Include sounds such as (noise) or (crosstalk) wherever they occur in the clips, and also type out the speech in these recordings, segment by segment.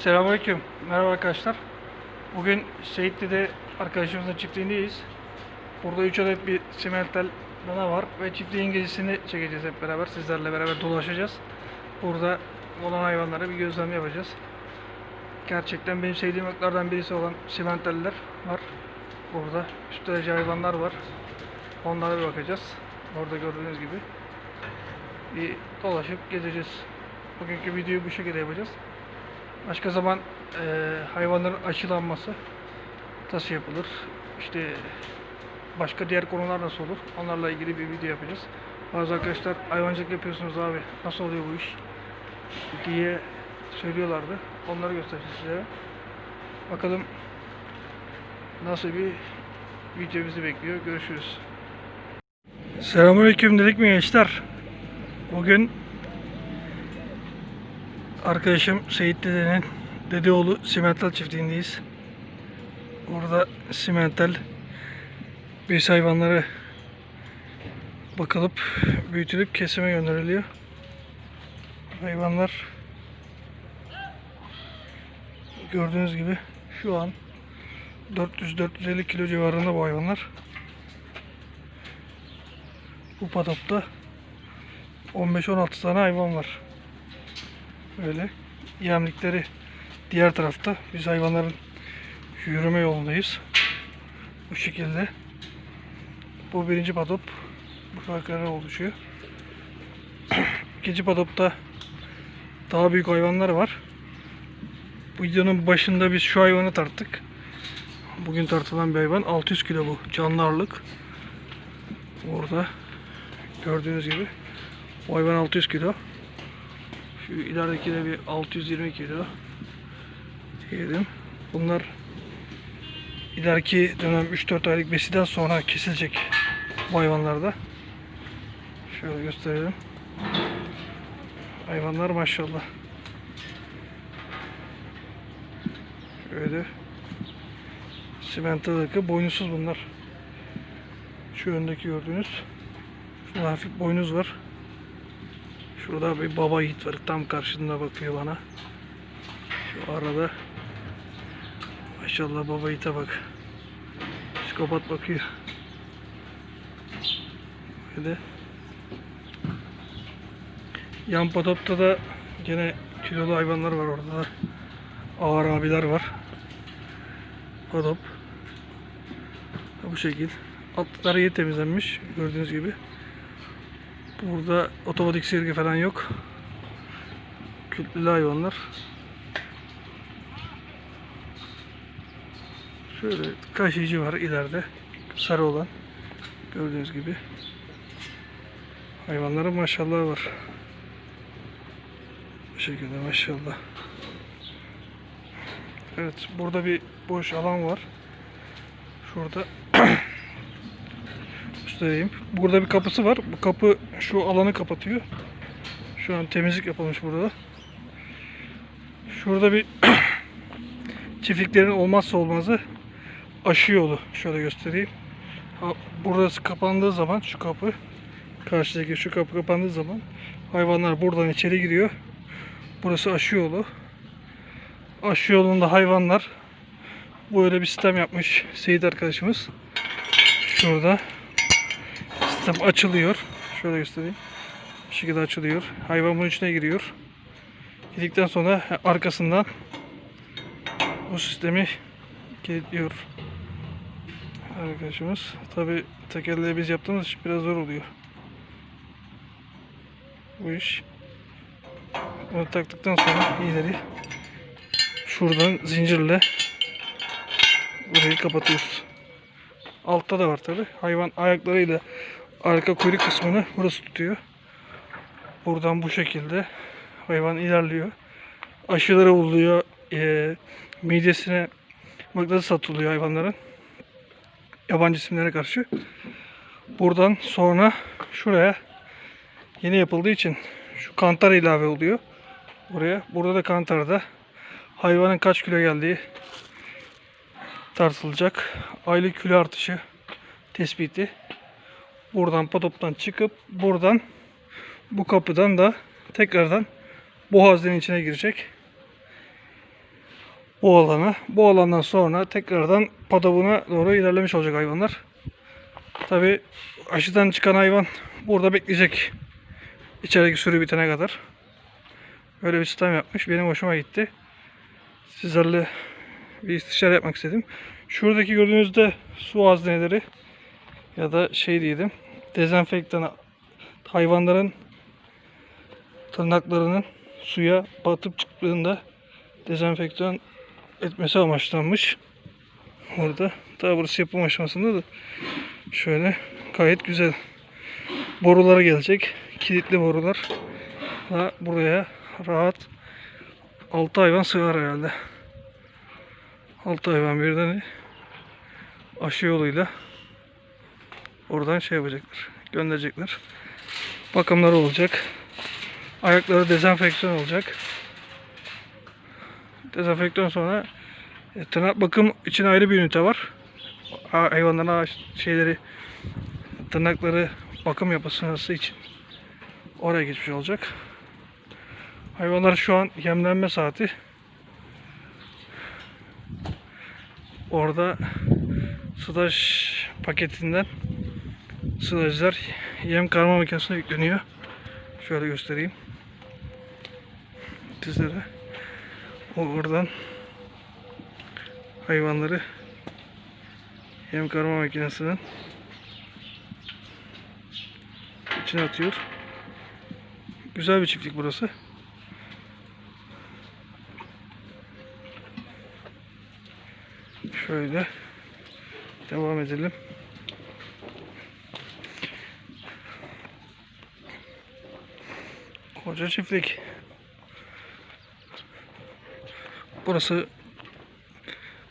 Selamünaleyküm. Merhaba arkadaşlar. Bugün Seyitli'de arkadaşımızın çiftliğindeyiz. Burada 3 adet bir simental dana var ve çiftliğin gezisini çekeceğiz hep beraber. Sizlerle beraber dolaşacağız. Burada olan hayvanlara bir gözlem yapacağız. Gerçekten benim sevdiğim ırklardan birisi olan simentaller var. Burada üst derece hayvanlar var. Onlara bir bakacağız. Orada gördüğünüz gibi. Bir dolaşıp gezeceğiz. Bugünkü videoyu bu şekilde yapacağız. Başka zaman eee, hayvanların aşılanması nasıl yapılır? İşte başka diğer konular nasıl olur? Onlarla ilgili bir video yapacağız. Bazı arkadaşlar hayvancılık yapıyorsunuz abi nasıl oluyor bu iş? diye söylüyorlardı. Onları göstereceğiz size. Bakalım nasıl bir video bizi bekliyor. Görüşürüz. Selamünaleyküm dedik mi gençler? Bugün Arkadaşım Seyit Dede'nin Dedeoğlu Simental çiftliğindeyiz. Burada simental büyük hayvanları bakılıp büyütülüp kesime gönderiliyor. Hayvanlar gördüğünüz gibi şu an 400-450 kilo civarında bu hayvanlar. Bu padopta 15-16 tane hayvan var. Böyle yemlikleri diğer tarafta. Biz hayvanların yürüme yolundayız. Bu şekilde. Bu birinci padop. Bu farkları oluşuyor. (clears throat) İkinci padopta daha büyük hayvanlar var. Bu videonun başında biz şu hayvanı tarttık. Bugün tartılan bir hayvan. 600 kilo bu. Canlı ağırlık. Orada gördüğünüz gibi. Bu hayvan 600 kilo. Şu ilerideki de bir 620 kilo diyelim. Bunlar ileriki dönem 3-4 aylık besiden sonra kesilecek bu hayvanlarda. Şöyle gösterelim. Hayvanlar maşallah. Şöyle simental ırkı boynuzsuz bunlar. Şu öndeki gördüğünüz. Şurada hafif boynuz var. Şurada bir baba yiğit var. Tam karşında bakıyor bana. Şu arada. Maşallah baba yiğite bak. Psikopat bakıyor. Böyle. Yan patopta da gene kilolu hayvanlar var orada da. Ağır abiler var. Patop. Bu şekil. Altları iyi temizlenmiş. Gördüğünüz gibi. Burada otomatik sirge falan yok. Kütlü hayvanlar. Şöyle kaşıyıcı var ileride. Sarı olan. Gördüğünüz gibi. Hayvanların maşallah var. Bu şekilde maşallah. Evet burada bir boş alan var. Şurada (clears throat) göstereyim. Burada bir kapısı var. Bu kapı şu alanı kapatıyor. Şu an temizlik yapılmış burada. Şurada bir (clears throat) çiftliklerin olmazsa olmazı aşı yolu. Şöyle göstereyim. Burası kapandığı zaman şu kapı karşıdaki şu kapı kapandığı zaman hayvanlar buradan içeri giriyor. Burası aşı yolu. Aşı yolunda hayvanlar böyle bir sistem yapmış Seyit arkadaşımız. Şurada sistem açılıyor. Şöyle göstereyim. Bu şekilde açılıyor. Hayvan bunun içine giriyor. Girdikten sonra arkasından bu sistemi kilitliyor. Arkadaşımız. Tabi tekerleği biz yaptığımız için biraz zor oluyor. Bu iş. Bunu taktıktan sonra ileri şuradan zincirle burayı kapatıyoruz. Altta da var tabi. Hayvan ayaklarıyla arka kuyruk kısmını burası tutuyor. Buradan bu şekilde hayvan ilerliyor. Aşıları oluyor. Ee, midesine mıknatıs atılıyor hayvanların. Yabancı isimlere karşı. Buradan sonra şuraya yeni yapıldığı için şu kantar ilave oluyor. Buraya. Burada da kantarda hayvanın kaç kilo geldiği tartılacak. Aylık kilo artışı tespiti. Buradan patoptan çıkıp buradan bu kapıdan da tekrardan bu haznenin içine girecek. bu alana. Bu alandan sonra tekrardan padabuna doğru ilerlemiş olacak hayvanlar. Tabi aşıdan çıkan hayvan burada bekleyecek. İçerideki sürü bitene kadar. Böyle bir sistem yapmış. Benim hoşuma gitti. Sizlerle bir istişare yapmak istedim. Şuradaki gördüğünüzde su hazneleri ya da şey diyelim dezenfektan hayvanların tırnaklarının suya batıp çıktığında dezenfektan etmesi amaçlanmış. Orada. Daha burası yapım aşamasında da şöyle gayet güzel boruları gelecek. Kilitli borular. Daha buraya rahat 6 hayvan sığar herhalde. 6 hayvan birden aşı yoluyla oradan şey yapacaklar. Gönderecekler. Bakımları olacak. Ayakları dezenfeksiyon olacak. Dezenfektan sonra e, tırnak bakım için ayrı bir ünite var. Ha- Hayvanların ağaç şeyleri tırnakları bakım yapılması için oraya geçmiş olacak. Hayvanlar şu an yemlenme saati. Orada staj paketinden stajlar yem karma makinesine yükleniyor. Şöyle göstereyim. Sizlere. O oradan hayvanları yem karma makinesinin içine atıyor. Güzel bir çiftlik burası. Şöyle devam edelim. Koca çiftlik. Burası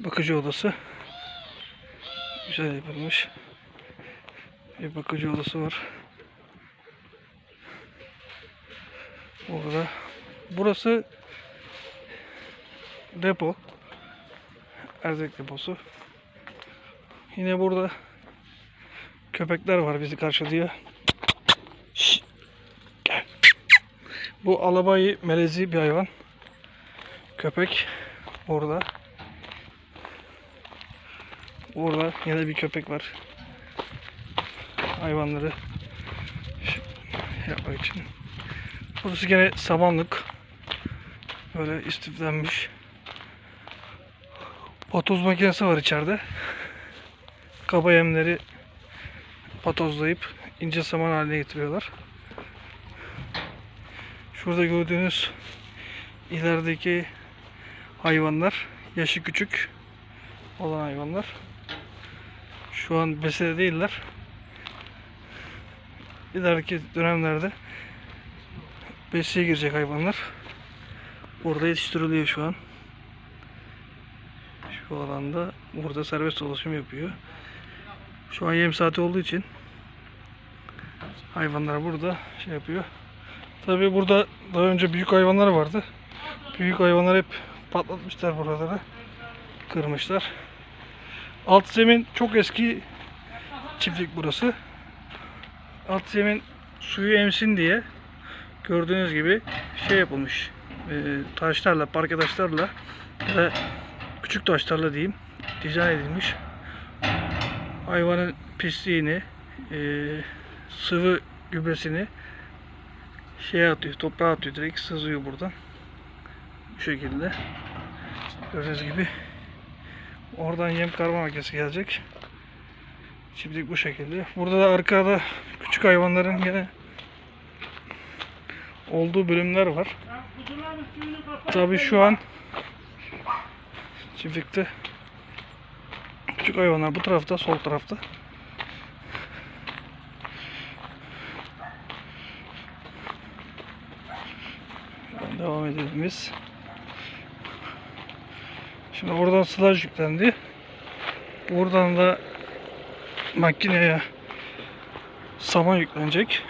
bakıcı odası. Güzel yapılmış. Bir bakıcı odası var. Orada. Burası depo. Erzak deposu. Yine burada köpekler var bizi karşılıyor. Bu alabayı melezi bir hayvan. Köpek orada. Orada yine bir köpek var. Hayvanları yapmak için. Burası gene samanlık. Böyle istiflenmiş. Patoz makinesi var içeride. Kaba yemleri patozlayıp ince saman haline getiriyorlar. Şurada gördüğünüz ilerideki hayvanlar yaşı küçük olan hayvanlar. Şu an besede değiller. İleriki dönemlerde beseye girecek hayvanlar. Burada yetiştiriliyor şu an. Şu alanda burada serbest dolaşım yapıyor. Şu an yem saati olduğu için hayvanlar burada şey yapıyor. Tabii burada daha önce büyük hayvanlar vardı. Büyük hayvanlar hep patlatmışlar buraları. Kırmışlar. Alt zemin çok eski çiftlik burası. Alt zemin suyu emsin diye gördüğünüz gibi şey yapılmış. E, taşlarla, parke taşlarla ve küçük taşlarla diyeyim dizayn edilmiş. Hayvanın pisliğini, e, sıvı gübresini şeye atıyor, toprağa atıyor direkt sızıyor buradan. Bu şekilde. Gördüğünüz gibi oradan yem karma makinesi gelecek. Çiftlik bu şekilde. Burada da arkada küçük hayvanların gene olduğu bölümler var. Tabii şu an çiftlikte küçük hayvanlar bu tarafta, sol tarafta. Biz. Şimdi oradan sılaj yüklendi. Buradan da makineye saman yüklenecek.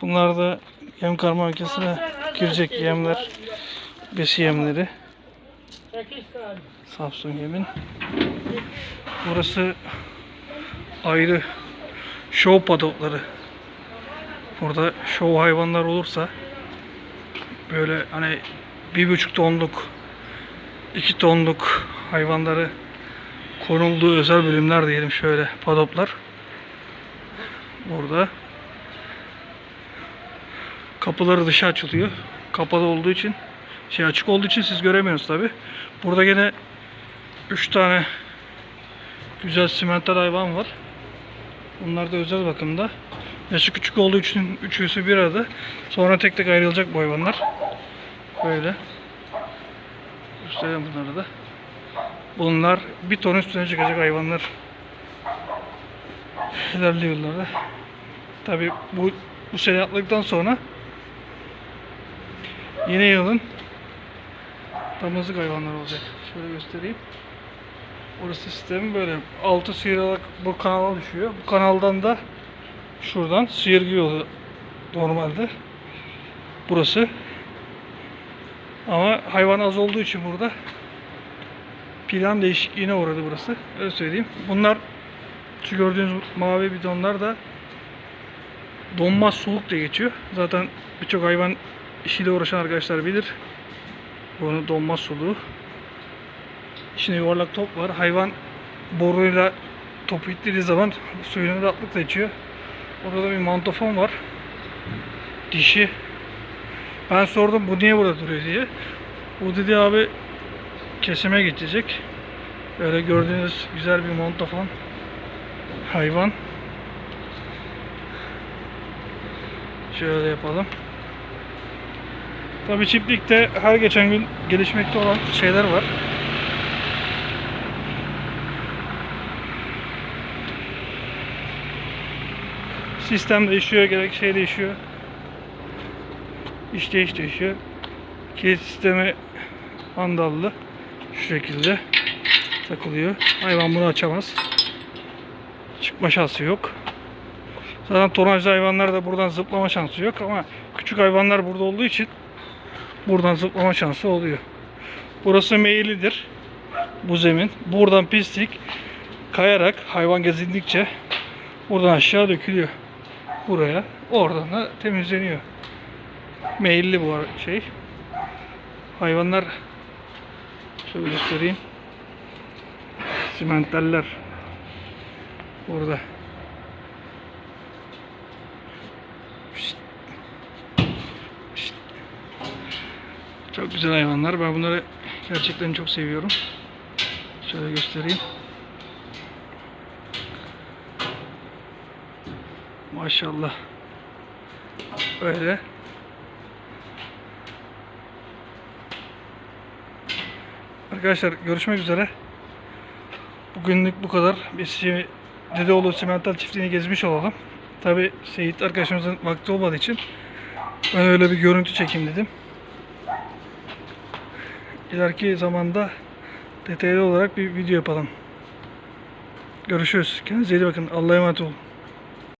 Bunlar da yem karma makinesine girecek yemler. Besi yemleri. Samsun yemin. Burası ayrı show padokları. Burada şov hayvanlar olursa böyle hani bir buçuk tonluk iki tonluk hayvanları konulduğu özel bölümler diyelim şöyle padoplar. Burada kapıları dışa açılıyor. Kapalı olduğu için şey açık olduğu için siz göremiyorsunuz tabi. Burada gene 3 tane güzel simental hayvan var. Bunlar da özel bakımda. Yaşı küçük olduğu için üçüsü bir arada. Sonra tek tek ayrılacak bu hayvanlar. Böyle. Göstereyim bunları da. Bunlar bir ton üstüne çıkacak hayvanlar. İlerliyorlar da. Tabi bu, bu sene atladıktan sonra yeni yılın damızlık hayvanlar olacak. Şöyle göstereyim. Orası sistemi böyle. Altı sıyrılarak bu kanala düşüyor. Bu kanaldan da şuradan sıyırgı yolu normalde. Burası. Ama hayvan az olduğu için burada plan değişikliğine uğradı burası. Öyle söyleyeyim. Bunlar şu gördüğünüz mavi bidonlar da donmaz soğuk diye geçiyor. Zaten birçok hayvan işiyle uğraşan arkadaşlar bilir. Bunu donmaz soluğu. İçinde yuvarlak top var. Hayvan boruyla topu ittiği zaman suyunu rahatlıkla içiyor. Orada da bir mantofon var. Dişi. Ben sordum bu niye burada duruyor diye. O dedi abi kesime geçecek. Böyle gördüğünüz güzel bir montafon hayvan. Şöyle yapalım. Tabi çiftlikte her geçen gün gelişmekte olan şeyler var. Sistem değişiyor, gerek şey değişiyor. İşleyiş değişiyor. Kilit sistemi mandallı şu şekilde takılıyor. Hayvan bunu açamaz. Çıkma şansı yok. Zaten tonajlı hayvanlar da buradan zıplama şansı yok ama küçük hayvanlar burada olduğu için buradan zıplama şansı oluyor. Burası meyillidir. Bu zemin. Buradan pislik kayarak hayvan gezindikçe buradan aşağı dökülüyor. Buraya. Oradan da temizleniyor. Meyilli bu şey. Hayvanlar şöyle göstereyim. Simentaller burada. Çok güzel hayvanlar. Ben bunları gerçekten çok seviyorum. Şöyle göstereyim. Maşallah. Böyle. Arkadaşlar görüşmek üzere. Bugünlük bu kadar. Biz Dedeoğlu Simental çiftliğini gezmiş olalım. Tabi Seyit arkadaşımızın vakti olmadığı için ben öyle bir görüntü çekeyim dedim. İleriki zamanda detaylı olarak bir video yapalım. Görüşürüz. Kendinize iyi bakın. Allah'a emanet olun.